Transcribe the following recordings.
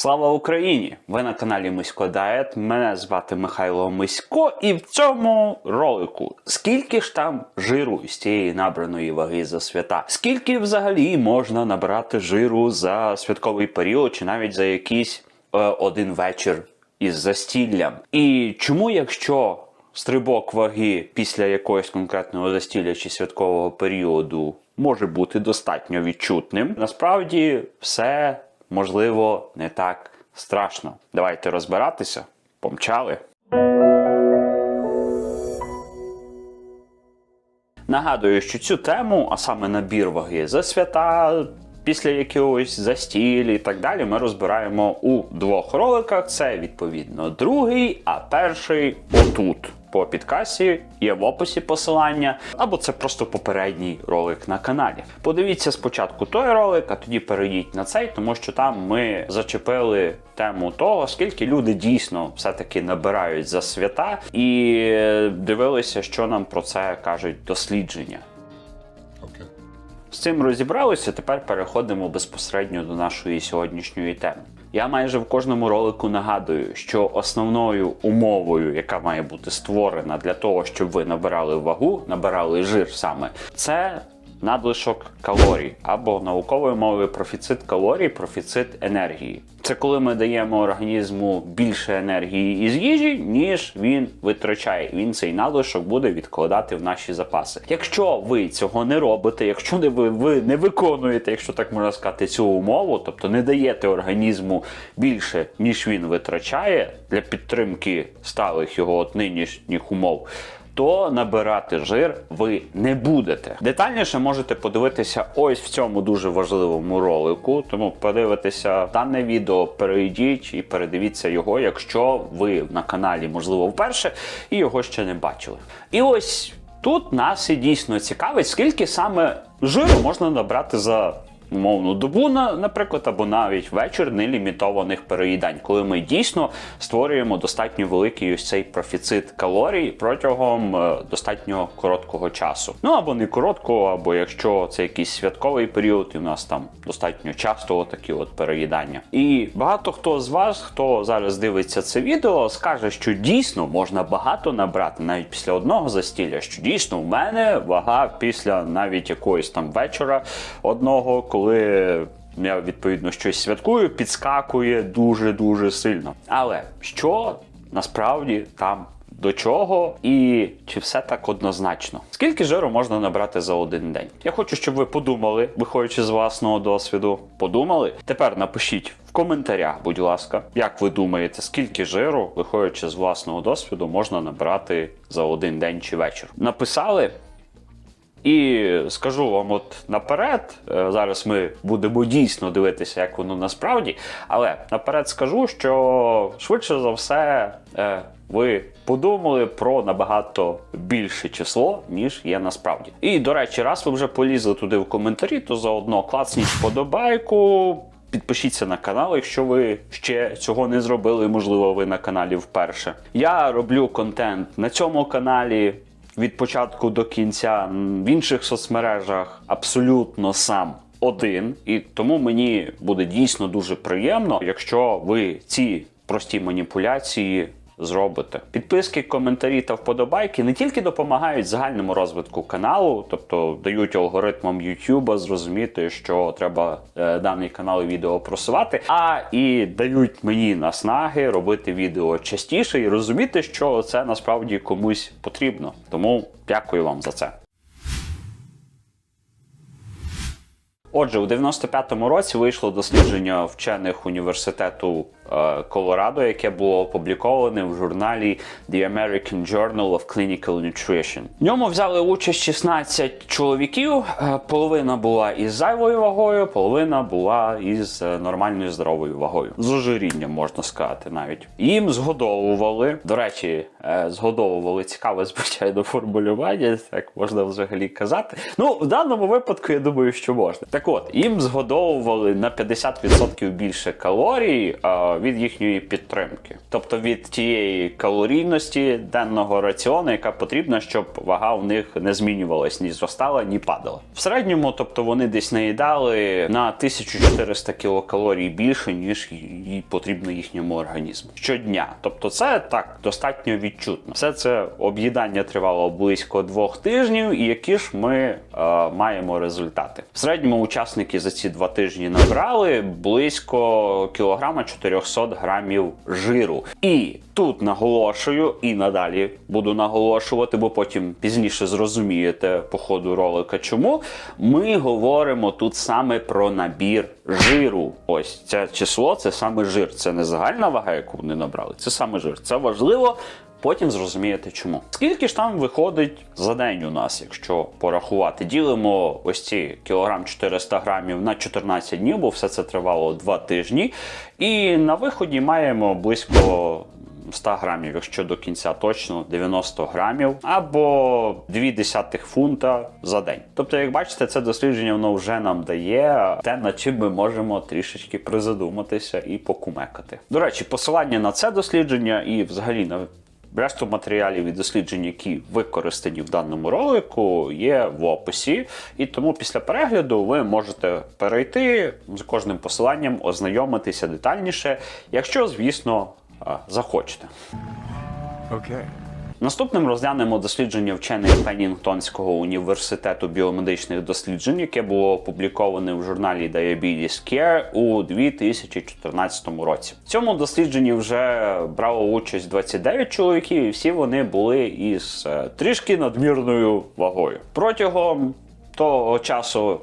Слава Україні! Ви на каналі Мисько Дает. Мене звати Михайло Мисько, і в цьому ролику скільки ж там жиру з цієї набраної ваги за свята? Скільки взагалі можна набрати жиру за святковий період, чи навіть за якийсь е, один вечір із застіллям? І чому, якщо стрибок ваги після якогось конкретного застілля чи святкового періоду може бути достатньо відчутним, насправді все можливо не так страшно. Давайте розбиратися. Помчали. Нагадую, що цю тему, а саме набір ваги за свята, після якогось застіль і так далі, ми розбираємо у двох роликах. Це відповідно другий, а перший отут. По підкасі є в описі посилання, або це просто попередній ролик на каналі. Подивіться спочатку той ролик, а тоді перейдіть на цей, тому що там ми зачепили тему того, скільки люди дійсно все-таки набирають за свята, і дивилися, що нам про це кажуть дослідження. Okay. З цим розібралися. Тепер переходимо безпосередньо до нашої сьогоднішньої теми. Я майже в кожному ролику нагадую, що основною умовою, яка має бути створена для того, щоб ви набирали вагу, набирали жир саме, це надлишок калорій або науковою мовою профіцит калорій, профіцит енергії. Це коли ми даємо організму більше енергії із їжі, ніж він витрачає. Він цей надлишок буде відкладати в наші запаси. Якщо ви цього не робите, якщо не ви, ви не виконуєте, якщо так можна сказати, цю умову, тобто не даєте організму більше, ніж він витрачає для підтримки сталих його от нинішніх умов то набирати жир ви не будете. Детальніше можете подивитися ось в цьому дуже важливому ролику. Тому подивитися дане відео, перейдіть і передивіться його, якщо ви на каналі, можливо, вперше і його ще не бачили. І ось тут нас і дійсно цікавить, скільки саме жиру можна набрати за умовну добу, наприклад, або навіть вечір нелімітованих переїдань, коли ми дійсно створюємо достатньо великий ось цей профіцит калорій протягом е, достатньо короткого часу. Ну або не короткого, або якщо це якийсь святковий період, і в нас там достатньо часто такі от переїдання. І багато хто з вас, хто зараз дивиться це відео, скаже, що дійсно можна багато набрати навіть після одного застілля, що дійсно в мене вага після навіть якоїсь там вечора одного, коли я відповідно щось святкую, підскакує дуже дуже сильно. Але що насправді там? До чого і чи все так однозначно? Скільки жиру можна набрати за один день? Я хочу, щоб ви подумали, виходячи з власного досвіду. Подумали? Тепер напишіть в коментарях, будь ласка, як ви думаєте, скільки жиру, виходячи з власного досвіду, можна набрати за один день чи вечір? Написали? І скажу вам от наперед, е, зараз ми будемо дійсно дивитися, як воно насправді. Але наперед скажу, що швидше за все е, ви подумали про набагато більше число, ніж є насправді. І до речі, раз ви вже полізли туди в коментарі, то заодно клацніть вподобайку. Підпишіться на канал, якщо ви ще цього не зробили, можливо, ви на каналі вперше. Я роблю контент на цьому каналі від початку до кінця в інших соцмережах абсолютно сам. Один, і тому мені буде дійсно дуже приємно, якщо ви ці прості маніпуляції зробите. Підписки, коментарі та вподобайки не тільки допомагають загальному розвитку каналу, тобто дають алгоритмам YouTube зрозуміти, що треба е, даний канал і відео просувати, а і дають мені наснаги робити відео частіше і розуміти, що це насправді комусь потрібно. Тому дякую вам за це. Отже, у 95-му році вийшло дослідження вчених університету Колорадо, яке було опубліковане в журналі The American Journal of Clinical Nutrition. В ньому взяли участь 16 чоловіків. е, Половина була із зайвою вагою, половина була із е, нормальною здоровою вагою. З ожирінням можна сказати навіть. Їм згодовували. До речі, е, згодовували цікаве звичайно формулювання, так можна взагалі казати. Ну, в даному випадку я думаю, що можна. Так от, їм згодовували на 50% більше калорій, від їхньої підтримки, тобто від тієї калорійності денного раціону, яка потрібна, щоб вага у них не змінювалась, ні зростала, ні падала. В середньому, тобто, вони десь наїдали на 1400 кілокалорій більше, ніж їй потрібно їхньому організму щодня. Тобто, це так достатньо відчутно. Все це об'їдання тривало близько двох тижнів, і які ж ми е, маємо результати. В середньому учасники за ці два тижні набрали близько кілограма 400 грамів жиру. І тут наголошую, і надалі буду наголошувати, бо потім пізніше зрозумієте по ходу ролика, чому ми говоримо тут саме про набір жиру. Ось це число, це саме жир. Це не загальна вага, яку вони набрали. Це саме жир. Це важливо. Потім зрозумієте чому. Скільки ж там виходить за день у нас, якщо порахувати? Ділимо ось ці кілограм 400 грамів на 14 днів, бо все це тривало 2 тижні. І на виході маємо близько 100 грамів, якщо до кінця точно 90 грамів, або 2 десятих фунта за день. Тобто, як бачите, це дослідження воно вже нам дає те, над чим ми можемо трішечки призадуматися і покумекати. До речі, посилання на це дослідження і взагалі на Решту матеріалів і досліджень, які використані в даному ролику, є в описі, і тому після перегляду ви можете перейти з кожним посиланням, ознайомитися детальніше, якщо, звісно, захочете. захочете. Okay. Наступним розглянемо дослідження вчених Пеннінгтонського університету біомедичних досліджень, яке було опубліковане в журналі Diabetes Care у 2014 році. В цьому дослідженні вже брало участь 29 чоловіків, і всі вони були із е, трішки надмірною вагою. Протягом того часу,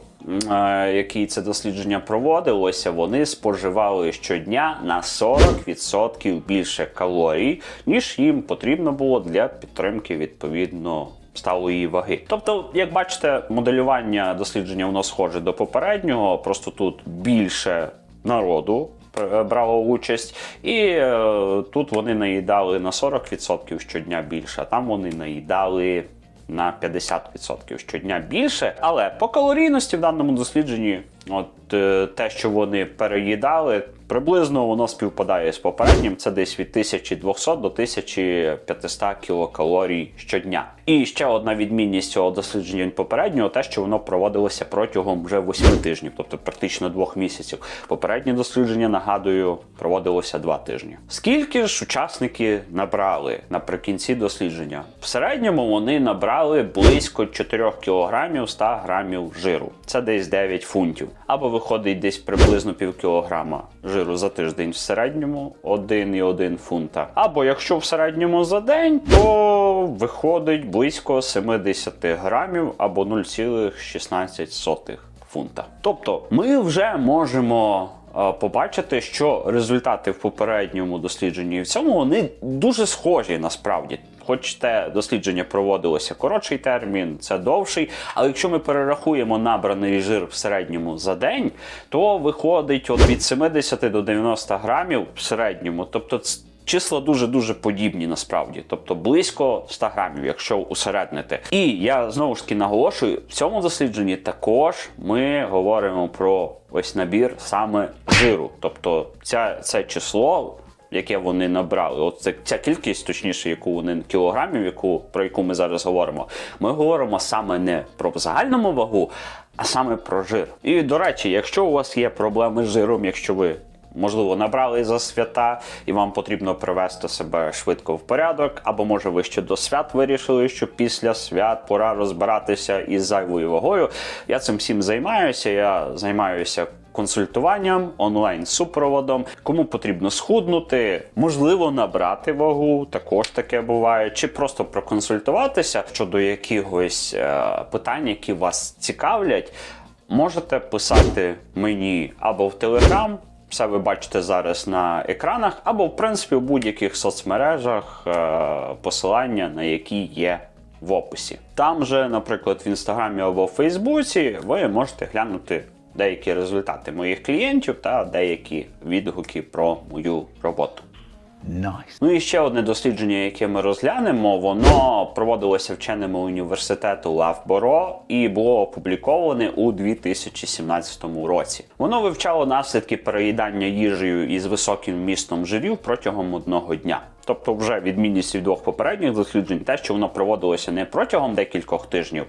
який це дослідження проводилося, вони споживали щодня на 40% більше калорій, ніж їм потрібно було для підтримки відповідно. Сталої ваги. Тобто, як бачите, моделювання дослідження воно схоже до попереднього, просто тут більше народу е, брало участь, і е, тут вони наїдали на 40% щодня більше, а там вони наїдали на 50% щодня більше. Але по калорійності в даному дослідженні, от е, те, що вони переїдали, приблизно воно співпадає з попереднім. Це десь від 1200 до 1500 кілокалорій щодня. І ще одна відмінність цього дослідження попереднього, те, що воно проводилося протягом вже 8 тижнів, тобто практично двох місяців. Попереднє дослідження, нагадую, проводилося 2 тижні. Скільки ж учасники набрали наприкінці дослідження? В середньому вони набрали близько 4 кг 100 грамів жиру. Це десь 9 фунтів. Або виходить десь приблизно пів кілограма жиру за тиждень в середньому 1,1 фунта. Або якщо в середньому за день, то виходить близько 70 грамів або 0,16 фунта. Тобто ми вже можемо е, побачити, що результати в попередньому дослідженні і в цьому вони дуже схожі насправді. Хоч те дослідження проводилося коротший термін, це довший. Але якщо ми перерахуємо набраний жир в середньому за день, то виходить от від 70 до 90 грамів в середньому. Тобто числа дуже-дуже подібні насправді, тобто близько 100 грамів, якщо усереднити. І я знову ж таки наголошую, в цьому дослідженні також ми говоримо про ось набір саме жиру. Тобто ця, це число яке вони набрали. От це ця кількість, точніше, яку вони кілограмів, яку про яку ми зараз говоримо. Ми говоримо саме не про загальному вагу, а саме про жир. І до речі, якщо у вас є проблеми з жиром, якщо ви Можливо, набрали за свята, і вам потрібно привести себе швидко в порядок, або може ви ще до свят вирішили, що після свят пора розбиратися із зайвою вагою. Я цим всім займаюся. Я займаюся консультуванням, онлайн-супроводом. Кому потрібно схуднути, можливо, набрати вагу, також таке буває, чи просто проконсультуватися щодо якихось е, питань, які вас цікавлять. Можете писати мені або в Телеграм. Все ви бачите зараз на екранах, або, в принципі, в будь-яких соцмережах, е, посилання на які є в описі. Там же, наприклад, в інстаграмі або в Фейсбуці, ви можете глянути деякі результати моїх клієнтів та деякі відгуки про мою роботу. Nice. Ну і ще одне дослідження, яке ми розглянемо, воно проводилося вченими університету Лавборо і було опубліковане у 2017 році. Воно вивчало наслідки переїдання їжею із високим вмістом жирів протягом одного дня. Тобто, вже відмінність від двох попередніх досліджень, те, що воно проводилося не протягом декількох тижнів,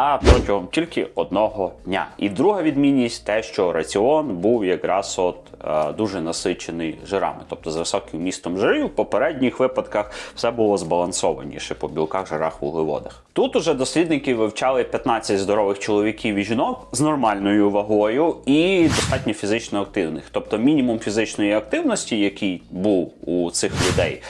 а протягом тільки одного дня. І друга відмінність те, що раціон був якраз от е, дуже насичений жирами, тобто з високим вмістом жирів. В попередніх випадках все було збалансованіше по білках, жирах, вуглеводах. Тут уже дослідники вивчали 15 здорових чоловіків і жінок з нормальною вагою і достатньо фізично активних. Тобто мінімум фізичної активності, який був у цих людей,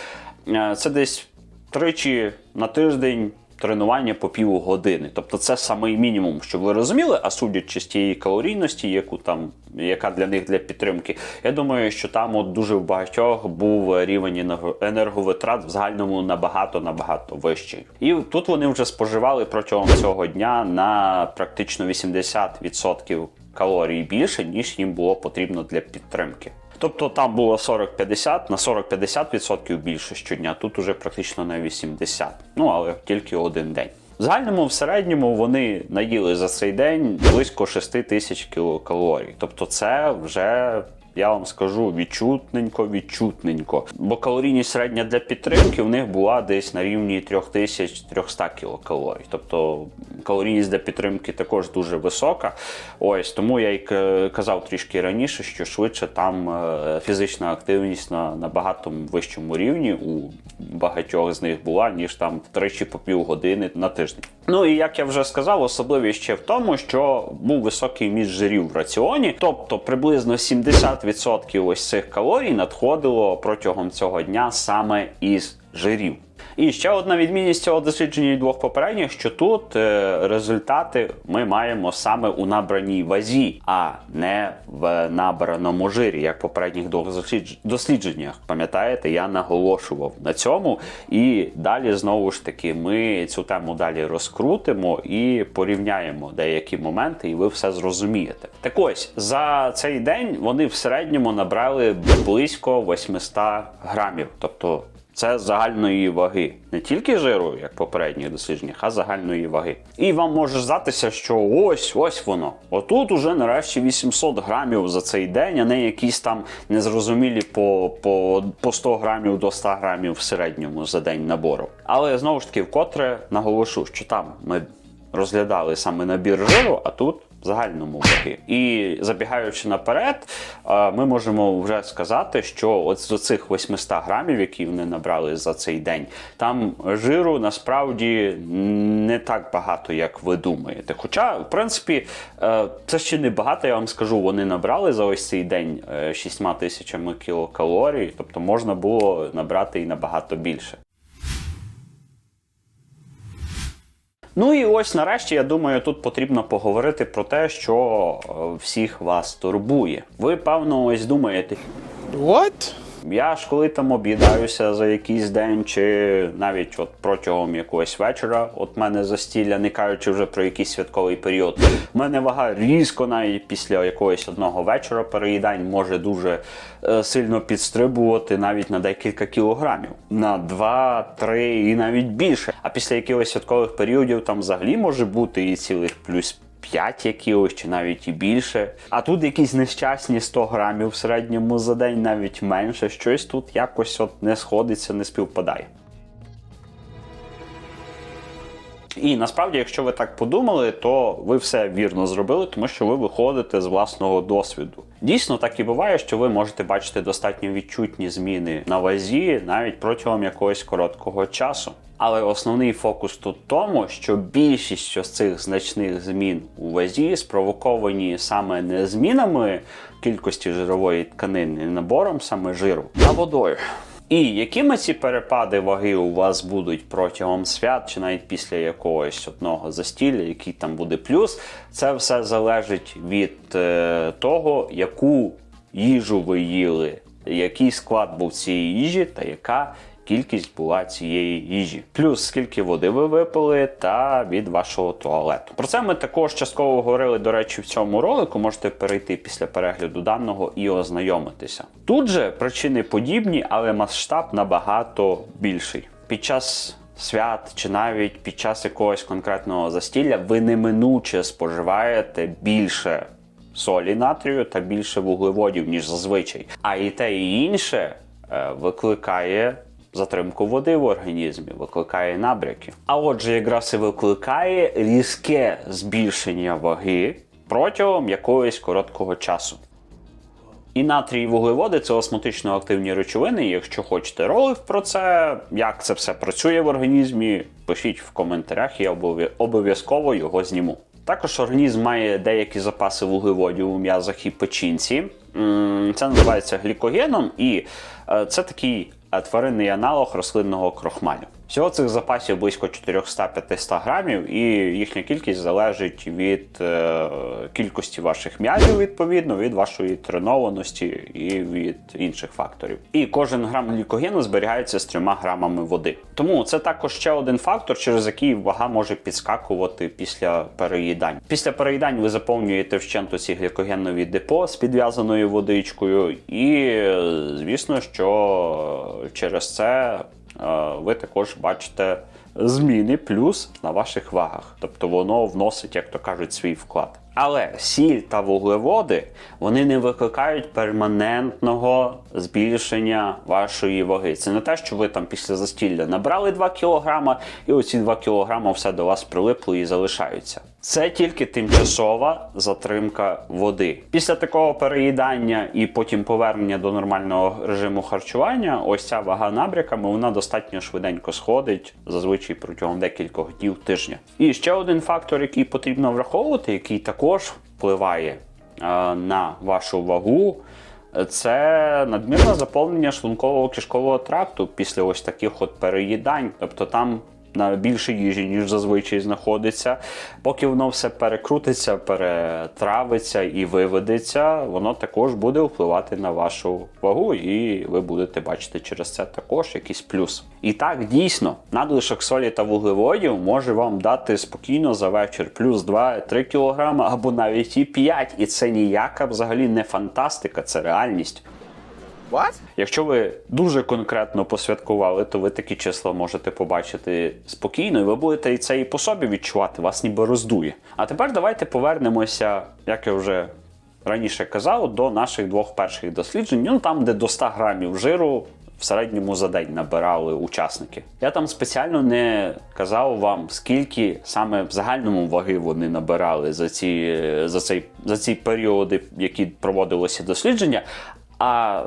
е, це десь тричі на тиждень тренування по півгодини. Тобто це самий мінімум, щоб ви розуміли, а судячи з тієї калорійності, яку там, яка для них для підтримки, я думаю, що там от дуже в багатьох був рівень енерго- енерговитрат в загальному набагато набагато вищий. І тут вони вже споживали протягом цього дня на практично 80% калорій більше, ніж їм було потрібно для підтримки. Тобто там було 40-50, на 40-50% більше щодня, тут уже практично на 80%. Ну але тільки один день. В загальному в середньому вони наїли за цей день близько 6 тисяч кілокалорій. Тобто це вже. Я вам скажу відчутненько, відчутненько. Бо калорійність середня для підтримки в них була десь на рівні 3300 кілокалорій. Тобто калорійність для підтримки також дуже висока. Ось тому я й казав трішки раніше, що швидше там е, фізична активність на набагато вищому рівні у багатьох з них була, ніж там тричі по півгодини на тиждень. Ну і як я вже сказав, особливість ще в тому, що був високий міст жирів в раціоні, тобто приблизно 70% ось цих калорій надходило протягом цього дня саме із жирів. І ще одна відмінність цього дослідження від двох попередніх, що тут е, результати ми маємо саме у набраній вазі, а не в набраному жирі, як в попередніх двох дослідженнях. Пам'ятаєте, я наголошував на цьому. І далі знову ж таки ми цю тему далі розкрутимо і порівняємо деякі моменти, і ви все зрозумієте. Так ось за цей день вони в середньому набрали близько 800 грамів, тобто це загальної ваги, не тільки жиру, як в попередніх дослідженнях, а загальної ваги. І вам може здатися, що ось ось воно. Отут уже нарешті 800 грамів за цей день, а не якісь там незрозумілі по, по, по 100 грамів до 100 грамів в середньому за день набору. Але знову ж таки, вкотре наголошу, що там ми розглядали саме набір жиру, а тут в загальному ваги. І забігаючи наперед, е, ми можемо вже сказати, що от з цих 800 грамів, які вони набрали за цей день, там жиру насправді не так багато, як ви думаєте. Хоча, в принципі, е, це ще не багато, я вам скажу, вони набрали за ось цей день 6 тисячами кілокалорій, тобто можна було набрати і набагато більше. Ну і ось нарешті, я думаю, тут потрібно поговорити про те, що е, всіх вас турбує. Ви, певно, ось думаєте, What? Я ж коли там об'їдаюся за якийсь день, чи навіть от протягом якогось вечора, от мене застілля, не кажучи вже про якийсь святковий період, в мене вага різко навіть після якогось одного вечора переїдань може дуже е, сильно підстрибувати навіть на декілька кілограмів, на 2, 3 і навіть більше. А після якихось святкових періодів там взагалі може бути і цілих плюс 5 якихось, чи навіть і більше. А тут якісь нещасні 100 грамів в середньому за день, навіть менше. Щось тут якось от не сходиться, не співпадає. І насправді, якщо ви так подумали, то ви все вірно зробили, тому що ви виходите з власного досвіду. Дійсно, так і буває, що ви можете бачити достатньо відчутні зміни на вазі навіть протягом якогось короткого часу. Але основний фокус тут тому, що більшість з цих значних змін у вазі спровоковані саме не змінами кількості жирової тканини, набором саме жиру, а водою. І якими ці перепади ваги у вас будуть протягом свят, чи навіть після якогось одного застілля, який там буде плюс, це все залежить від е, того, яку їжу ви їли, який склад був цієї їжі та яка кількість була цієї їжі, плюс скільки води ви випили, та від вашого туалету. Про це ми також частково говорили, до речі, в цьому ролику. Можете перейти після перегляду даного і ознайомитися. Тут же причини подібні, але масштаб набагато більший. Під час свят чи навіть під час якогось конкретного застілля ви неминуче споживаєте більше солі натрію та більше вуглеводів, ніж зазвичай. А і те, і інше е, викликає затримку води в організмі, викликає набряки. А отже, якраз і викликає різке збільшення ваги протягом якогось короткого часу. І натрій і вуглеводи це осмотично активні речовини. Якщо хочете ролик про це, як це все працює в організмі, пишіть в коментарях, я обов'язково його зніму. Також організм має деякі запаси вуглеводів у м'язах і печінці. Це називається глікогеном, і е, це такий тваринний аналог рослинного крохмалю. Всього цих запасів близько 400-500 грамів, і їхня кількість залежить від е, кількості ваших м'язів, відповідно, від вашої тренованості і від інших факторів. І кожен грам глікогену зберігається з 3 грамами води. Тому це також ще один фактор, через який вага може підскакувати після переїдань. Після переїдань ви заповнюєте вщенту ці глікогенові депо з підв'язаною водичкою, і е, звісно, що через це ви також бачите зміни плюс на ваших вагах. Тобто воно вносить, як то кажуть, свій вклад. Але сіль та вуглеводи вони не викликають перманентного збільшення вашої ваги. Це не те, що ви там після застілля набрали 2 кг, і оці 2 кг все до вас прилипли і залишаються. Це тільки тимчасова затримка води. Після такого переїдання і потім повернення до нормального режиму харчування, ось ця вага набряками вона достатньо швиденько сходить, зазвичай протягом декількох днів тижня. І ще один фактор, який потрібно враховувати, який також впливає е, на вашу вагу. Це надмірне заповнення шлункового кишкового тракту після ось таких от переїдань. Тобто там на більше їжі, ніж зазвичай знаходиться. Поки воно все перекрутиться, перетравиться і виведеться, воно також буде впливати на вашу вагу, і ви будете бачити через це також якийсь плюс. І так, дійсно, надлишок солі та вуглеводів може вам дати спокійно за вечір плюс 2-3 кг або навіть і 5. І це ніяка взагалі не фантастика, це реальність. What? Якщо ви дуже конкретно посвяткували, то ви такі числа можете побачити спокійно, і ви будете це і по собі відчувати, вас ніби роздує. А тепер давайте повернемося, як я вже раніше казав, до наших двох перших досліджень. Ну там, де до 100 грамів жиру. В середньому за день набирали учасники. Я там спеціально не казав вам, скільки саме в загальному ваги вони набирали за ці, за цей, за ці періоди, які проводилося дослідження, а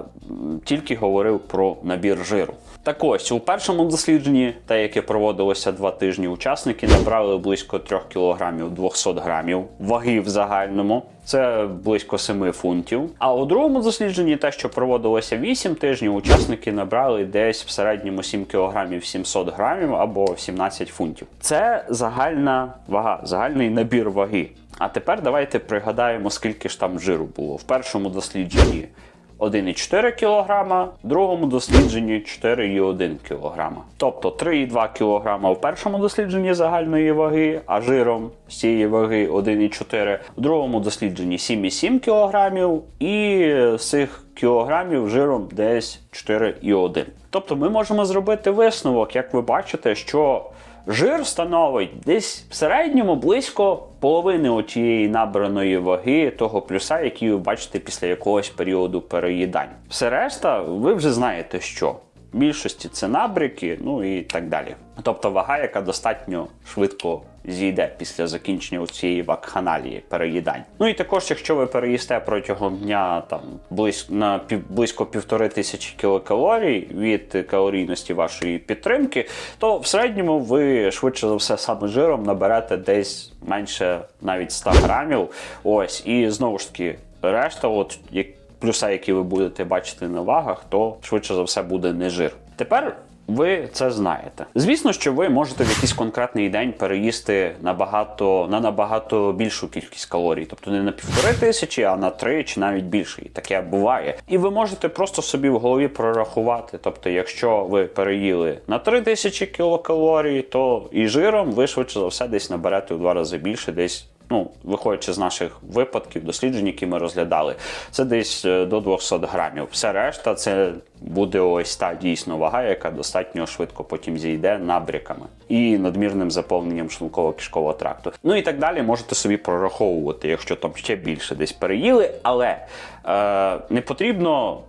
тільки говорив про набір жиру. Так ось у першому дослідженні, те, яке проводилося два тижні, учасники набрали близько 3 кг 200 грамів ваги в загальному. Це близько 7 фунтів. А у другому дослідженні, те, що проводилося 8 тижнів, учасники набрали десь в середньому 7 кг 700 грамів або 17 фунтів. Це загальна вага, загальний набір ваги. А тепер давайте пригадаємо, скільки ж там жиру було в першому дослідженні. 1,4 кг, в другому дослідженні 4,1 кг. Тобто 3,2 кг в першому дослідженні загальної ваги, а жиром з цієї ваги 1,4, в другому дослідженні 7,7 кг і з цих кілограмів жиром десь 4,1. Тобто ми можемо зробити висновок, як ви бачите, що Жир становить десь в середньому близько половини отієї набраної ваги того плюса, який ви бачите після якогось періоду переїдань. Все решта, ви вже знаєте, що в більшості це набряки, ну і так далі. Тобто вага, яка достатньо швидко зійде після закінчення цієї вакханалії переїдань. Ну і також, якщо ви переїсте протягом дня там близько на пів близько півтори тисячі кілокалорій від калорійності вашої підтримки, то в середньому ви швидше за все саме жиром наберете десь менше навіть 100 грамів. Ось і знову ж таки, решта, от як плюса, які ви будете бачити на вагах, то швидше за все буде не жир. Тепер Ви це знаєте. Звісно, що ви можете в якийсь конкретний день переїсти набагато на набагато більшу кількість калорій, тобто не на півтори тисячі, а на три чи навіть більше. І таке буває. І ви можете просто собі в голові прорахувати. Тобто, якщо ви переїли на три тисячі кілокалорій, то і жиром ви швидше за все десь наберете в два рази більше, десь. Ну, виходячи з наших випадків, досліджень, які ми розглядали, це десь е, до 200 грамів. Все решта це буде ось та дійсно вага, яка достатньо швидко потім зійде набряками і надмірним заповненням шлунково-кишкового тракту. Ну і так далі можете собі прораховувати, якщо там ще більше десь переїли, але е, не потрібно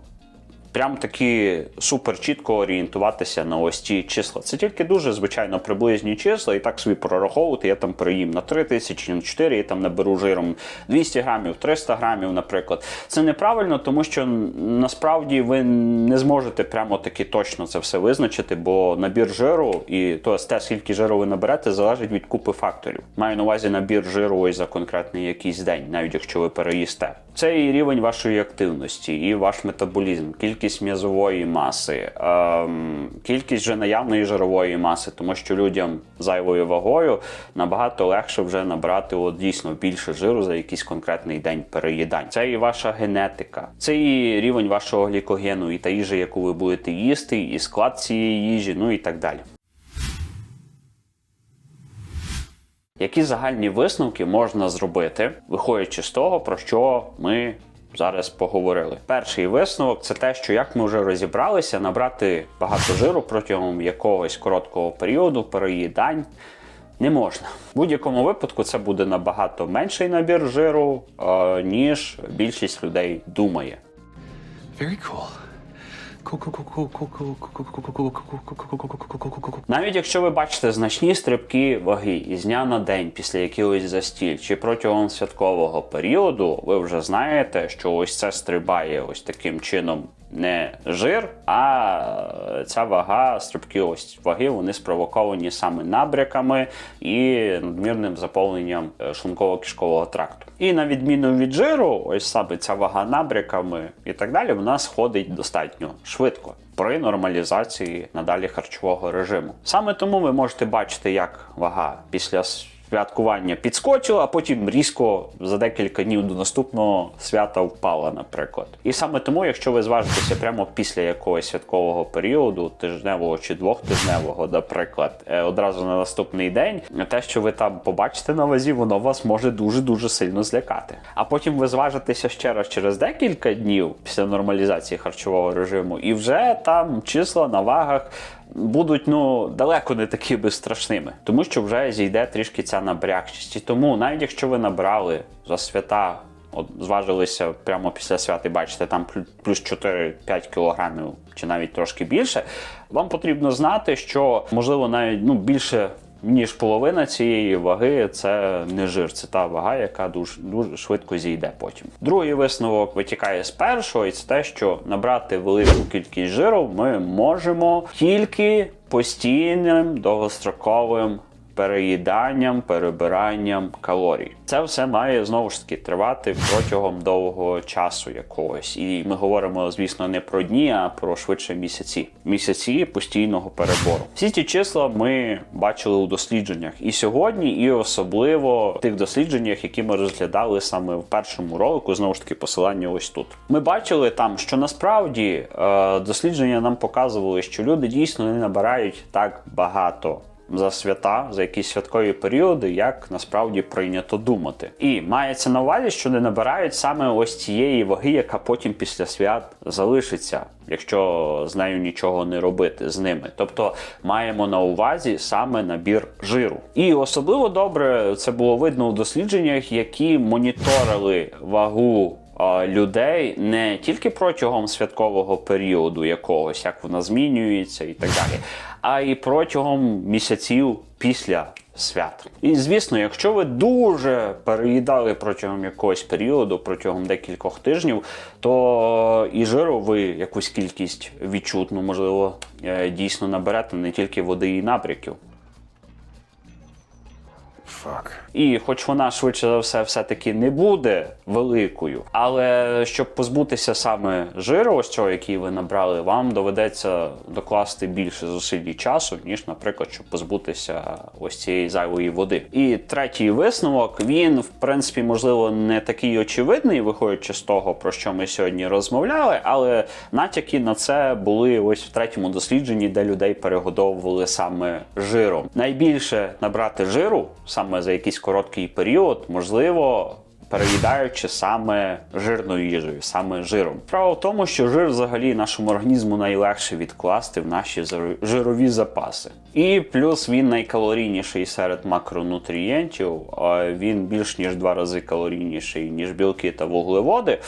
прям таки супер чітко орієнтуватися на ось ці числа. Це тільки дуже звичайно приблизні числа, і так собі прораховувати. Я там переїм на 3 тисячі, на 4, я там наберу жиром 200 грамів, 300 грамів, наприклад. Це неправильно, тому що насправді ви не зможете прямо таки точно це все визначити, бо набір жиру і то те, скільки жиру ви наберете, залежить від купи факторів. Маю на увазі набір жиру ось за конкретний якийсь день, навіть якщо ви переїсте. Це і рівень вашої активності, і ваш метаболізм, кількість м'язової маси, ем, кількість вже наявної жирової маси, тому що людям зайвою вагою набагато легше вже набрати от, дійсно більше жиру за якийсь конкретний день переїдань. Це і ваша генетика, це і рівень вашого глікогену, і та їжа, яку ви будете їсти, і склад цієї їжі, ну і так далі. Які загальні висновки можна зробити, виходячи з того, про що ми зараз поговорили? Перший висновок це те, що як ми вже розібралися, набрати багато жиру протягом якогось короткого періоду переїдань не можна. В будь-якому випадку це буде набагато менший набір жиру, е, ніж більшість людей думає. Very cool. Навіть якщо ви бачите значні стрибки ваги із дня на день після якогось застіль чи протягом святкового періоду, ви вже знаєте, що ось це стрибає ось таким чином не жир, а ця вага, стрибки ось ваги, вони спровоковані саме набряками і надмірним заповненням е, шлунково-кишкового тракту. І на відміну від жиру, ось саме ця вага набряками і так далі, вона сходить достатньо швидко при нормалізації надалі харчового режиму. Саме тому ви можете бачити, як вага після святкування підскочила, а потім різко за декілька днів до наступного свята впала, наприклад. І саме тому, якщо ви зважитеся прямо після якогось святкового періоду, тижневого чи двохтижневого, наприклад, е, одразу на наступний день, те, що ви там побачите на вазі, воно вас може дуже дуже сильно злякати. А потім ви зважитеся ще раз через декілька днів після нормалізації харчового режиму, і вже там числа на вагах будуть ну далеко не такими страшними, тому що вже зійде трішки ця набрякчість. І тому, навіть якщо ви набрали за свята. От зважилися прямо після свят і бачите, там плю- плюс 4-5 кілограмів чи навіть трошки більше. Вам потрібно знати, що можливо навіть ну більше ніж половина цієї ваги це не жир, це та вага, яка дуже дуже швидко зійде потім. Другий висновок витікає з першого, і це те, що набрати велику кількість жиру ми можемо тільки постійним довгостроковим переїданням, перебиранням калорій. Це все має знову ж таки тривати протягом довгого часу якогось. І ми говоримо, звісно, не про дні, а про швидше місяці. Місяці постійного перебору. Всі ці числа ми бачили у дослідженнях і сьогодні, і особливо в тих дослідженнях, які ми розглядали саме в першому ролику. Знову ж таки, посилання ось тут. Ми бачили там, що насправді е, дослідження нам показували, що люди дійсно не набирають так багато за свята, за якісь святкові періоди, як насправді прийнято думати. І мається на увазі, що не набирають саме ось цієї ваги, яка потім після свят залишиться, якщо з нею нічого не робити з ними. Тобто маємо на увазі саме набір жиру. І особливо добре це було видно у дослідженнях, які моніторили вагу людей не тільки протягом святкового періоду якогось, як вона змінюється і так далі, а й протягом місяців після свят. І звісно, якщо ви дуже переїдали протягом якогось періоду, протягом декількох тижнів, то і жиру ви якусь кількість відчутну, можливо, е, дійсно наберете не тільки води і набряків. Fuck. І хоч вона швидше за все все-таки не буде великою, але щоб позбутися саме жиру, ось цього, який ви набрали, вам доведеться докласти більше зусиль і часу, ніж, наприклад, щоб позбутися ось цієї зайвої води. І третій висновок він, в принципі, можливо, не такий очевидний, виходячи з того, про що ми сьогодні розмовляли, але натяки на це були ось в третьому дослідженні, де людей перегодовували саме жиром. Найбільше набрати жиру саме за якийсь короткий період, можливо. Переїдаючи саме жирною їжею, саме жиром. Справа в тому, що жир взагалі нашому організму найлегше відкласти в наші жирові запаси. І плюс він найкалорійніший серед макронутрієнтів. Він більш ніж два рази калорійніший, ніж білки та вуглеводи.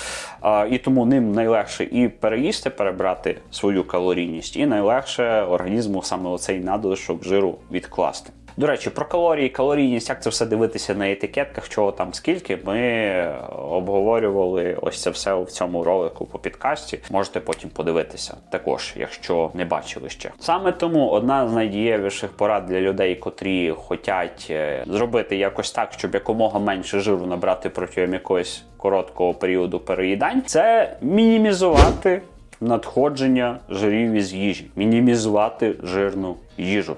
І тому ним найлегше і переїсти, перебрати свою калорійність, і найлегше організму саме оцей надлишок жиру відкласти. До речі, про калорії, калорійність, як це все дивитися на етикетках, чого там скільки, ми обговорювали ось це все в цьому ролику по підкасті. Можете потім подивитися також, якщо не бачили ще. Саме тому одна з найдієвіших порад для людей, котрі хочуть е, зробити якось так, щоб якомога менше жиру набрати протягом якогось короткого періоду переїдань, це мінімізувати надходження жирів із їжі, мінімізувати жирну їжу.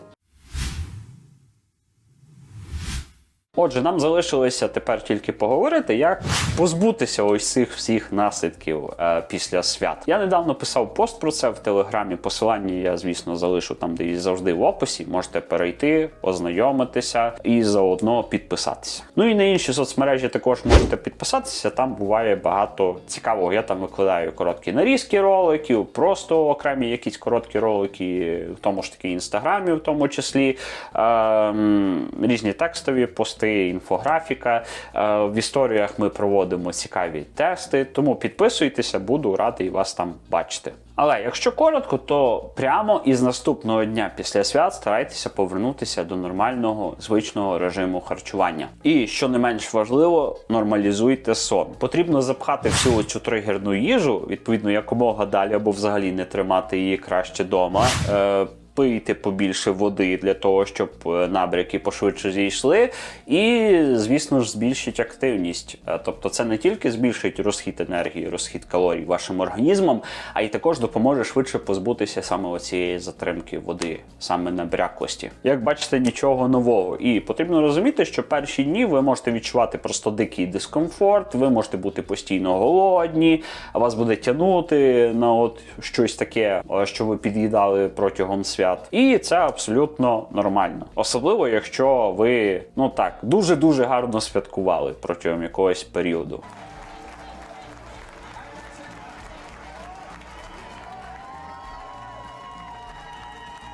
Отже, нам залишилося тепер тільки поговорити, як позбутися ось цих всіх наслідків е, після свят. Я недавно писав пост про це в телеграмі. Посилання я, звісно, залишу там, де і завжди в описі. Можете перейти, ознайомитися і заодно підписатися. Ну і на інші соцмережі також можете підписатися. Там буває багато цікавого. Я там викладаю короткі нарізки роликів, просто окремі якісь короткі ролики, в тому ж таки інстаграмі, в тому числі е, різні текстові пости, інфографіка. Е, в історіях ми проводимо цікаві тести, тому підписуйтеся, буду радий вас там бачити. Але якщо коротко, то прямо із наступного дня після свят старайтеся повернутися до нормального звичного режиму харчування. І що не менш важливо, нормалізуйте сон. Потрібно запхати всю цю тригерну їжу, відповідно, якомога далі, або взагалі не тримати її краще вдома. Е, Пийте побільше води для того, щоб е, набряки пошвидше зійшли, і, звісно ж, збільшить активність. Е, Тобто, це не тільки збільшить розхід енергії, розхід калорій вашим організмом, а й також допоможе швидше позбутися саме оцієї затримки води, саме набряклості. Як бачите, нічого нового. І потрібно розуміти, що перші дні ви можете відчувати просто дикий дискомфорт, ви можете бути постійно голодні, вас буде тягнути на от щось таке, е, що ви під'їдали протягом свят. І це абсолютно нормально. Особливо, якщо ви ну так дуже дуже гарно святкували протягом якогось періоду.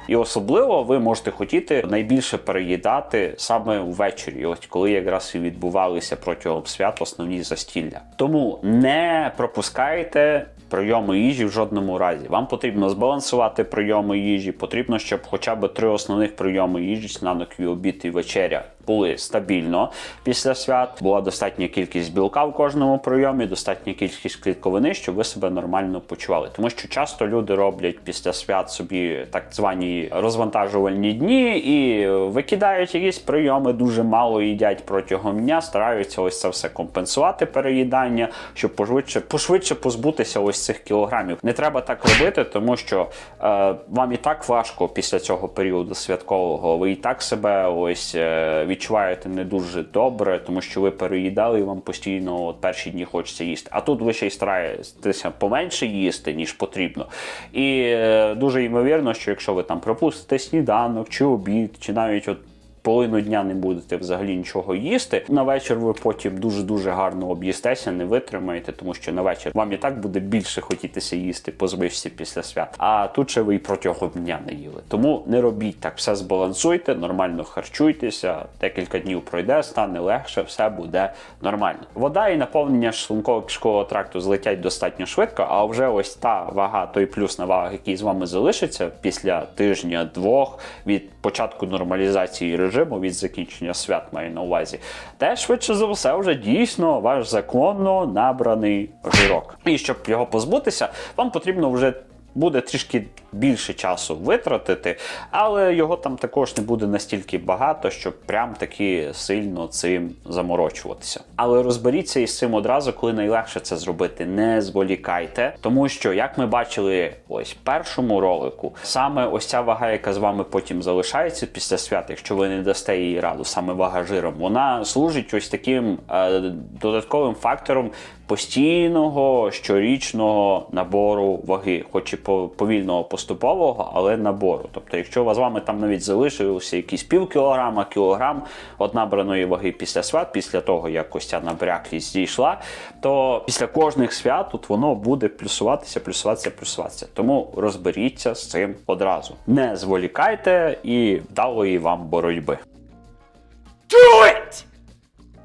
І особливо ви можете хотіти найбільше переїдати саме ввечері, ось коли якраз і відбувалися протягом свят основні застілля. Тому не пропускайте прийоми їжі в жодному разі. Вам потрібно збалансувати прийоми їжі. Потрібно, щоб хоча б три основних прийоми їжі сніданок і обід і вечеря були стабільно після свят. Була достатня кількість білка в кожному прийомі, достатня кількість клітковини, щоб ви себе нормально почували. Тому що часто люди роблять після свят собі так звані розвантажувальні дні і викидають якісь прийоми, дуже мало їдять протягом дня, стараються ось це все компенсувати переїдання, щоб пошвидше, пошвидше позбутися ось цих кілограмів. Не треба так робити, тому що е, вам і так важко після цього періоду святкового. Ви і так себе ось е, відчуваєте не дуже добре, тому що ви переїдали і вам постійно от перші дні хочеться їсти. А тут ви ще й стараєтеся поменше їсти, ніж потрібно. І е, дуже ймовірно, що якщо ви там пропустите сніданок чи обід, чи навіть от половину дня не будете взагалі нічого їсти. На вечір ви потім дуже дуже гарно об'їстеся, не витримаєте, тому що на вечір вам і так буде більше хотітися їсти по звичці після свят. А тут ще ви і протягом дня не їли. Тому не робіть так, все збалансуйте, нормально харчуйтеся. Декілька днів пройде, стане легше, все буде нормально. Вода і наповнення шлунково-кишкового тракту злетять достатньо швидко, а вже ось та вага, той плюс на вагах, який з вами залишиться після тижня-двох від початку нормалізації режиму, від закінчення свят маю на увазі, те швидше за все вже дійсно ваш законно набраний жирок. І щоб його позбутися, вам потрібно вже буде трішки більше часу витратити, але його там також не буде настільки багато, щоб прям таки сильно цим заморочуватися. Але розберіться із цим одразу, коли найлегше це зробити. Не зволікайте, тому що, як ми бачили ось в першому ролику, саме ось ця вага, яка з вами потім залишається після свят, якщо ви не дасте їй раду, саме вага жиром, вона служить ось таким е, додатковим фактором постійного щорічного набору ваги, хоч і по- повільного поступового, але набору. Тобто, якщо у вас з вами там навіть залишився якийсь пів кілограма, кілограм от набраної ваги після свят, після того як ця набряклість зійшла, то після кожних свят тут воно буде плюсуватися, плюсуватися, плюсуватися. Тому розберіться з цим одразу. Не зволікайте і вдалої вам боротьби.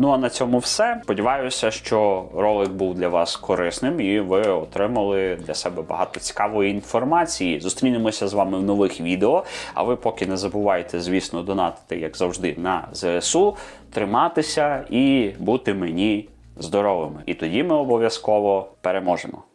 Ну а на цьому все. Сподіваюся, що ролик був для вас корисним і ви отримали для себе багато цікавої інформації. Зустрінемося з вами в нових відео. А ви поки не забувайте, звісно, донатити, як завжди, на ЗСУ, триматися і бути мені здоровими. І тоді ми обов'язково переможемо.